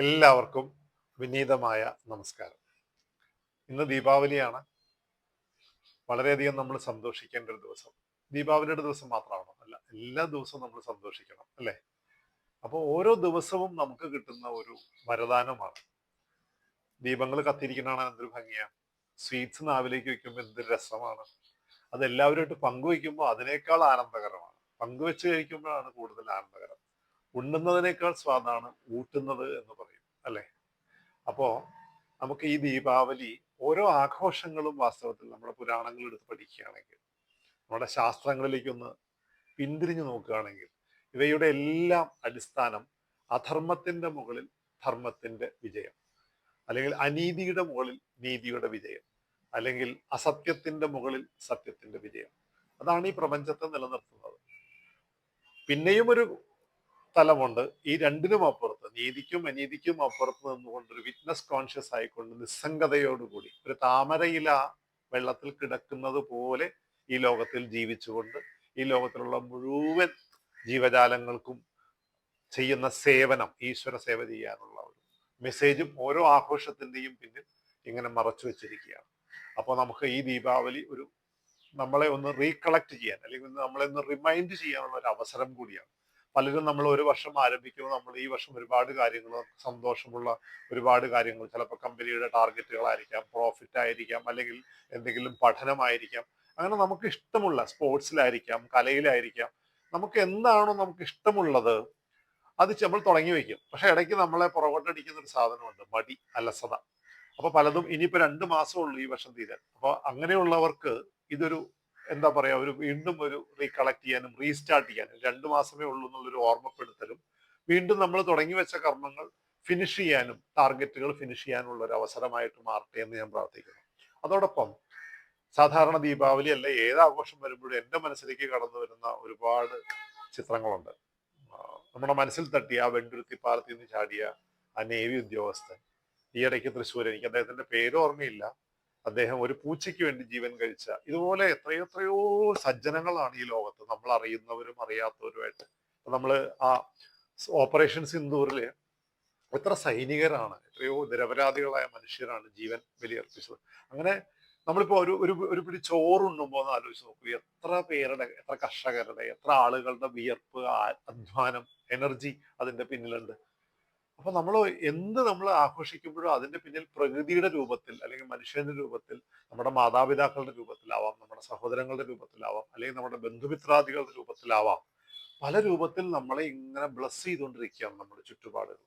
എല്ലാവർക്കും വിനീതമായ നമസ്കാരം. ഇന്ന് ദീപാവലിയാണ്. വളരെയധികം നമ്മൾ സന്തോഷിക്കേണ്ട ഒരു ദിവസം. ദീപാവലിയുടെ ദിവസം മാത്രമാണോ? അല്ല എല്ലാ ദിവസവും നമ്മൾ സന്തോഷിക്കണം അല്ലേ? അപ്പോൾ ഓരോ ദിവസവും നമുക്ക് കിട്ടുന്ന ഒരു വരദാനമാണ്. ദീപങ്ങൾ കത്തിരിക്കണതാണ് എന്തൊരു ഭംഗിയാണ് സ്വീറ്റ്സ് നാവിലേക്ക് വെക്കുമ്പോൾ എന്തൊരു രസമാണ്. അത് എല്ലാവരുമായിട്ട് പങ്കുവെക്കുമ്പോൾ അതിനേക്കാൾ ആനന്ദകരമാണ്. പങ്കുവെച്ച് കഴിക്കുമ്പോഴാണ് കൂടുതൽ ആനന്ദകരം. ഉണ്ണുന്നതിനേക്കാൾ സ്വാദാണ് ഊട്ടുന്നത് എന്ന് പറയും അല്ലെ? അപ്പോ നമുക്ക് ഈ ദീപാവലി ഓരോ ആഘോഷങ്ങളും വാസ്തവത്തിൽ നമ്മുടെ പുരാണങ്ങൾ എടുത്ത് പഠിക്കുകയാണെങ്കിൽ നമ്മുടെ ശാസ്ത്രങ്ങളിലേക്കൊന്ന് പിന്തിരിഞ്ഞു നോക്കുകയാണെങ്കിൽ ഇവയുടെ എല്ലാം അടിസ്ഥാനം അധർമ്മത്തിന്റെ മുകളിൽ ധർമ്മത്തിന്റെ വിജയം. അല്ലെങ്കിൽ അനീതിയുടെ മുകളിൽ നീതിയുടെ വിജയം. അല്ലെങ്കിൽ അസത്യത്തിന്റെ മുകളിൽ സത്യത്തിന്റെ വിജയം. അതാണ് ഈ പ്രപഞ്ചത്തെ നിലനിർത്തുന്നത്. പിന്നെയും ഒരു തലമുണ്ട്. ഈ രണ്ടിനും അപ്പുറത്ത് നീതിക്കും അനീതിക്കും അപ്പുറത്ത് നിന്നുകൊണ്ട് ഒരു വിറ്റ്നസ് കോൺഷ്യസ് ആയിക്കൊണ്ട് നിസ്സംഗതയോടുകൂടി ഒരു താമരയില വെള്ളത്തിൽ കിടക്കുന്നത് പോലെ ഈ ലോകത്തിൽ ജീവിച്ചുകൊണ്ട് ഈ ലോകത്തിലുള്ള മുഴുവൻ ജീവജാലങ്ങൾക്കും ചെയ്യുന്ന സേവനം ഈശ്വര സേവ ചെയ്യാനുള്ള ഒരു മെസ്സേജും ഓരോ ആഘോഷത്തിന്റെയും പിന്നിൽ ഇങ്ങനെ മറച്ചു വെച്ചിരിക്കുകയാണ്. അപ്പോൾ നമുക്ക് ഈ ദീപാവലി ഒരു നമ്മളെ ഒന്ന് റീകളക്ട് ചെയ്യാൻ അല്ലെങ്കിൽ നമ്മളെ ഒന്ന് റിമൈൻഡ് ചെയ്യാനുള്ള ഒരു അവസരം കൂടിയാണ് പലരും നമ്മൾ ഒരു വർഷം ആരംഭിക്കുമ്പോൾ നമ്മൾ ഈ വർഷം ഒരുപാട് കാര്യങ്ങൾ സന്തോഷമുള്ള ഒരുപാട് കാര്യങ്ങൾ. ചിലപ്പോൾ കമ്പനിയുടെ ടാർഗറ്റുകളായിരിക്കാം പ്രോഫിറ്റ് ആയിരിക്കാം അല്ലെങ്കിൽ എന്തെങ്കിലും പഠനമായിരിക്കാം. അങ്ങനെ നമുക്ക് ഇഷ്ടമുള്ള സ്പോർട്സിലായിരിക്കാം കലയിലായിരിക്കാം. നമുക്ക് എന്താണോ നമുക്ക് ഇഷ്ടമുള്ളത് അത് നമ്മൾ തുടങ്ങി വെക്കും പക്ഷെ ഇടയ്ക്ക് നമ്മളെ പുറകോട്ടടിക്കുന്ന ഒരു സാധനമുണ്ട് മടി അലസത. അപ്പൊ പലതും ഇനിയിപ്പോ രണ്ട് മാസമേ ഉള്ളൂ ഈ വർഷം തീരാൻ. അപ്പൊ അങ്ങനെയുള്ളവർക്ക് ഇതൊരു എന്താ പറയാ ഒരു വീണ്ടും ഒരു റീകളക്ട് ചെയ്യാനും റീസ്റ്റാർട്ട് ചെയ്യാനും രണ്ടു മാസമേ ഉള്ളൂ എന്നുള്ളൊരു ഓർമ്മപ്പെടുത്തലും വീണ്ടും നമ്മൾ തുടങ്ങി വെച്ച കർമ്മങ്ങൾ ഫിനിഷ് ചെയ്യാനും ടാർഗറ്റുകൾ ഫിനിഷ് ചെയ്യാനുള്ള ഒരു അവസരമായിട്ട് മാറട്ടെ എന്ന് ഞാൻ പ്രാർത്ഥിക്കുന്നു. അതോടൊപ്പം സാധാരണ ദീപാവലി അല്ല ഏത് ആഘോഷം വരുമ്പോഴും എന്റെ മനസ്സിലേക്ക് കടന്നു വരുന്ന ഒരുപാട് ചിത്രങ്ങളുണ്ട്. നമ്മുടെ മനസ്സിൽ തട്ടിയ ആ വെണ്ടുരുത്തി പാലത്തിൽ നിന്ന് ചാടിയ ആ നേവി ഉദ്യോഗസ്ഥൻ ഈ ഇടയ്ക്ക് തൃശ്ശൂർ എനിക്ക് അദ്ദേഹത്തിന്റെ പേര് ഓർമ്മയില്ല. അദ്ദേഹം ഒരു പൂച്ചയ്ക്ക് വേണ്ടി ജീവൻ കഴിച്ച ഇതുപോലെ എത്രയെത്രയോ എത്രയോ സജ്ജനങ്ങളാണ് ഈ ലോകത്ത്. നമ്മൾ അറിയുന്നവരും അറിയാത്തവരുമായിട്ട്. നമ്മൾ ആ ഓപ്പറേഷൻ സിന്ദൂറിൽ എത്ര സൈനികരാണ് എത്രയോ നിരപരാധികളായ മനുഷ്യരാണ് ജീവൻ ബലിയർപ്പിച്ചത്. അങ്ങനെ നമ്മളിപ്പോ ഒരു ഒരു ഒരു പിടി ചോറുണ്ണുമ്പോൾ ഒന്ന് ആലോചിച്ച് നോക്കൂ എത്ര പേരുടെ എത്ര കർഷകരുടെ എത്ര ആളുകളുടെ വിയർപ്പ് അധ്വാനം എനർജി അതിന്റെ പിന്നിലുണ്ട്. അപ്പൊ നമ്മൾ എന്ത് നമ്മൾ ആഘോഷിക്കുമ്പോഴും അതിന്റെ പിന്നിൽ പ്രകൃതിയുടെ രൂപത്തിൽ അല്ലെങ്കിൽ മനുഷ്യന്റെ രൂപത്തിൽ നമ്മുടെ മാതാപിതാക്കളുടെ രൂപത്തിലാവാം നമ്മുടെ സഹോദരങ്ങളുടെ രൂപത്തിലാവാം അല്ലെങ്കിൽ നമ്മുടെ ബന്ധുമിത്രാദികളുടെ രൂപത്തിലാവാം പല രൂപത്തിൽ നമ്മളെ ഇങ്ങനെ ബ്ലസ് ചെയ്തുകൊണ്ടിരിക്കുകയാണ് നമ്മുടെ ചുറ്റുപാടുകൾ.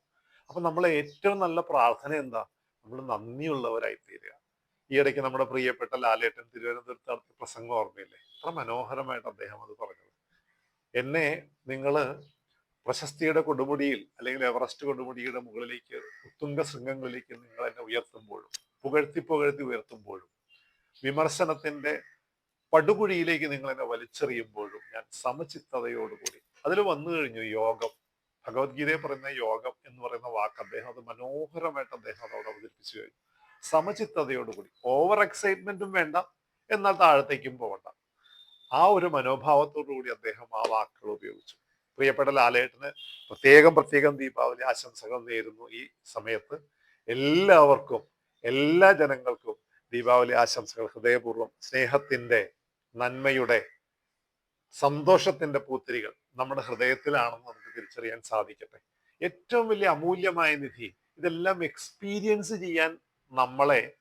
അപ്പൊ നമ്മളെ ഏറ്റവും നല്ല പ്രാർത്ഥന എന്താ? നമ്മൾ നന്ദിയുള്ളവരായി തീരുക ഈ ഇടയ്ക്ക് നമ്മുടെ പ്രിയപ്പെട്ട ലാലേട്ടൻ തിരുവനന്തപുരത്ത് നടത്തിയ പ്രസംഗം ഓർമ്മയില്ലേ? എത്ര മനോഹരമായിട്ട് അദ്ദേഹം അത് പറഞ്ഞത്. എന്നെ നിങ്ങൾ പ്രശസ്തിയുടെ കൊടുമുടിയിൽ അല്ലെങ്കിൽ എവറസ്റ്റ് കൊടുമുടിയുടെ മുകളിലേക്ക് ഉത്തുംഗ ശൃംഗങ്ങളിലേക്ക് നിങ്ങൾ എന്നെ ഉയർത്തുമ്പോഴും പുകഴ്ത്തി പുകഴ്ത്തി ഉയർത്തുമ്പോഴും വിമർശനത്തിന്റെ പടുകുഴിയിലേക്ക് നിങ്ങൾ എന്നെ വലിച്ചെറിയുമ്പോഴും ഞാൻ സമചിത്തതയോടുകൂടി. അതിൽ വന്നു കഴിഞ്ഞു യോഗം. ഭഗവത്ഗീതയെ പറയുന്ന യോഗം എന്ന് പറയുന്ന വാക്ക് അദ്ദേഹം അത് മനോഹരമായിട്ട് അദ്ദേഹം അത് അവിടെ അവതരിപ്പിച്ചു കഴിഞ്ഞു. സമചിത്തതയോടുകൂടി. ഓവർ എക്സൈറ്റ്മെന്റും വേണ്ട എന്നാൽ താഴത്തേക്കും പോകണ്ട. ആ ഒരു മനോഭാവത്തോടു കൂടി അദ്ദേഹം ആ വാക്കുകൾ ഉപയോഗിച്ചു. പ്രിയപ്പെട്ട ലാലേട്ടന് പ്രത്യേകം പ്രത്യേകം ദീപാവലി ആശംസകൾ നേരുന്നു ഈ സമയത്ത്. എല്ലാവർക്കും എല്ലാ ജനങ്ങൾക്കും ദീപാവലി ആശംസകൾ. ഹൃദയപൂർവം സ്നേഹത്തിന്റെ നന്മയുടെ സന്തോഷത്തിന്റെ പൂത്തിരികൾ നമ്മുടെ ഹൃദയത്തിലാണെന്ന് നമുക്ക് തിരിച്ചറിയാൻ സാധിക്കട്ടെ. ഏറ്റവും വലിയ അമൂല്യമായ നിധി ഇതെല്ലാം എക്സ്പീരിയൻസ് ചെയ്യാൻ നമ്മളെ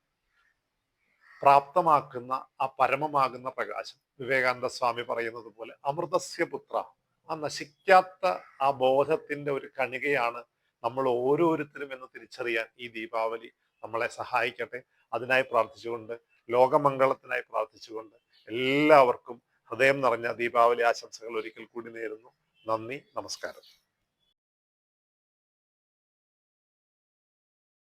പ്രാപ്തമാക്കുന്ന ആ പരമമാകുന്ന പ്രകാശം. വിവേകാനന്ദ സ്വാമി പറയുന്നത് പോലെ അമൃതസ്യ പുത്ര ആ നശിക്കാത്ത ആ ബോധത്തിന്റെ ഒരു കണികയാണ് നമ്മൾ ഓരോരുത്തരും എന്ന് തിരിച്ചറിയാൻ ഈ ദീപാവലി നമ്മളെ സഹായിക്കട്ടെ. അതിനായി പ്രാർത്ഥിച്ചുകൊണ്ട് ലോകമംഗളത്തിനായി പ്രാർത്ഥിച്ചുകൊണ്ട് എല്ലാവർക്കും ഹൃദയം നിറഞ്ഞ ദീപാവലി ആശംസകൾ ഒരിക്കൽ കൂടി നേരുന്നു. നന്ദി നമസ്കാരം.